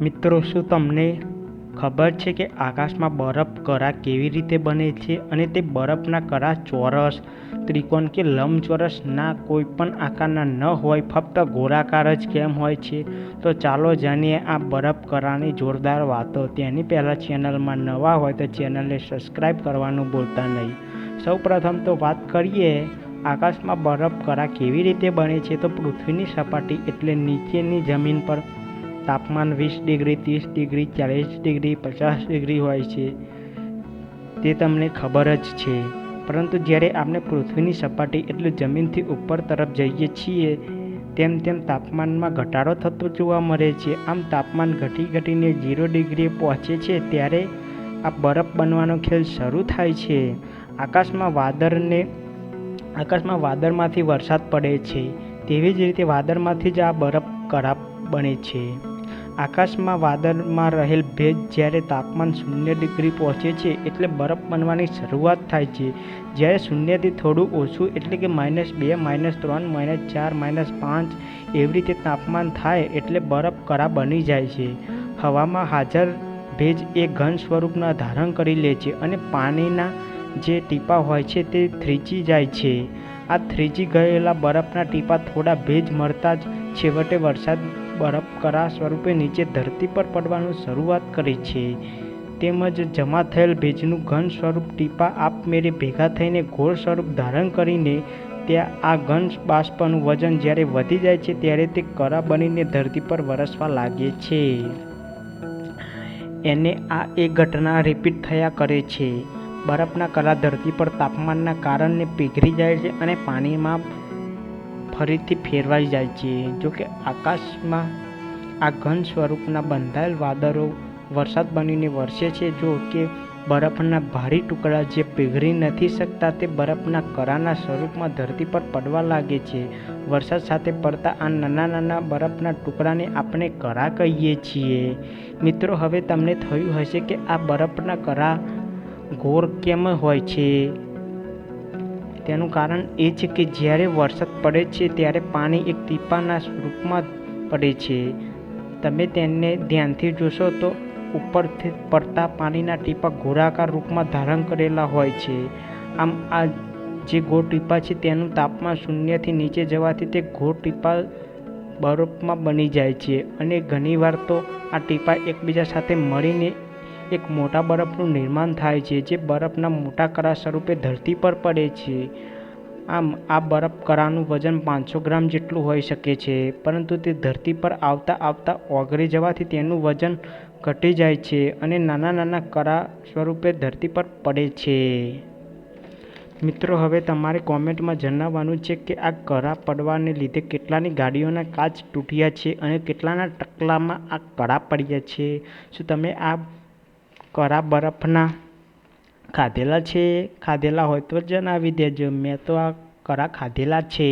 મિત્રો, શું તમને ખબર છે કે આકાશમાં બરફ કરા કેવી રીતે બને છે અને તે બરફના કરા ચોરસ, ત્રિકોણ કે લંબચોરસના કોઈ પણ આકારના ન હોય, ફક્ત ગોળાકાર જ કેમ હોય છે? તો ચાલો જાણીએ આ બરફ કરાની જોરદાર વાતો. તેની પહેલાં ચેનલમાં નવા હોય તો ચેનલને સબસ્ક્રાઈબ કરવાનું ભૂલતા નહીં. સૌ પ્રથમ તો વાત કરીએ, આકાશમાં બરફ કરા કેવી રીતે બને છે? તો પૃથ્વીની સપાટી એટલે નીચેની જમીન પર તાપમાન વીસ ડિગ્રી, ત્રીસ ડિગ્રી, ચાલીસ ડિગ્રી, પચાસ ડિગ્રી હોય છે. તે તમને ખબર જ છે. પરંતુ જ્યારે આપણે પૃથ્વીની સપાટી એટલે જમીનથી ઉપર તરફ જઈએ છીએ, તેમ તેમ તાપમાનમાં ઘટાડો થતો જોવા મળે છે. આમ તાપમાન ઘટી ઘટીને ઝીરો ડિગ્રીએ પહોંચે છે ત્યારે આ બરફ બનવાનો ખેલ શરૂ થાય છે. આકાશમાં વાદળને, આકાશમાં વાદળમાંથી વરસાદ પડે છે. તેવી જ રીતે વાદળમાંથી જ આ બરફ કરાબ બને છે. આકાશમાં વાદળમાં રહેલ ભેજ જ્યારે તાપમાન શૂન્ય ડિગ્રી પહોંચે છે એટલે બરફ બનવાની શરૂઆત થાય છે. જ્યારે શૂન્યથી થોડું ઓછું એટલે કે માઇનસ બે, માઇનસ ત્રણ, માઇનસ ચાર, માઇનસ પાંચ એવી રીતે તાપમાન થાય એટલે બરફ કરા બની જાય છે. હવામાં હાજર ભેજ એ ઘન સ્વરૂપના ધારણ કરી લે છે અને પાણીના જે ટીપા હોય છે તે થ્રીજી જાય છે. આ થ્રીજી ગયેલા બરફના ટીપા થોડા ભેજ મળતા જ છેવટે વરસાદ બરફ કરા સ્વરૂપે નીચે ધરતી પર પડવાનું શરૂઆત કરે છે. તેમજ જમા થયેલ ભેજનું ઘન સ્વરૂપ ટીપા આપમેળે ભેગા થઈને ઘોળ સ્વરૂપ ધારણ કરીને ત્યાં આ ઘન બાષ્પનું વજન જ્યારે વધી જાય છે ત્યારે તે કરા બનીને ધરતી પર વરસવા લાગે છે. એને આ એક ઘટના રિપીટ થયા કરે છે. બરફના કરા ધરતી પર તાપમાનના કારણે પીઘરી જાય છે અને પાણીમાં ફરીથી ફેરવાઈ જાય છે. જો કે આકાશમાં આ ઘન સ્વરૂપના બંધાયેલ વાદળો વરસાદ બનીને વરસે છે, જો કે બરફના ભારે ટુકડા જે પીગળી નથી શકતા તે બરફના કરાના સ્વરૂપમાં ધરતી પર પડવા લાગે છે. વરસાદ સાથે પડતા આ નાના નાના બરફના ટુકડાને આપણે કરા કહીએ છીએ. મિત્રો, હવે તમને થયું હશે કે આ બરફના કરા ઘોર કેમ હોય છે? તેનું કારણ એ છે કે જ્યારે વરસાદ પડે છે, ત્યારે પાણી એક ટીપાના સ્વરૂપમાં પડે છે. તમે તેને ધ્યાનથી જોશો તો ઉપરથી પડતા પાણીના ટીપા ગોળાકાર રૂપમાં ધારણ કરેલા હોય છે. આમ આ જે ગોળ ટીપા છે, તેનું તાપમાન શૂન્યથી નીચે જવાથી તે ગોળ ટીપા બરફમાં બની જાય છે અને ઘણીવાર તો આ ટીપા એકબીજા સાથે મળીને એક મોટા બરફનું નિર્માણ થાય છે, જે બરફના મોટા કરા સ્વરૂપે ધરતી પર પડે છે. આમ, આ બરફ કરાનું વજન પાંચસો ગ્રામ જેટલું હોઈ શકે છે, પરંતુ તે ધરતી પર આવતા આવતા ઓગળી જવાથી તેનું વજન ઘટી જાય છે અને નાના નાના કરા સ્વરૂપે ધરતી પર પડે છે. મિત્રો, હવે તમારે કોમેન્ટમાં જણાવવાનું છે કે આ કરા પડવાને લીધે કેટલાની ગાડીઓના કાચ તૂટ્યા છે અને કેટલાના ટકલામાં આ કરા પડ્યા છે. શું તમે આ કરા બરફના ખાધેલા છે. ખાધેલા હોય તો જણાવી દેજો. મેં તો આ કરા ખાધેલા છે.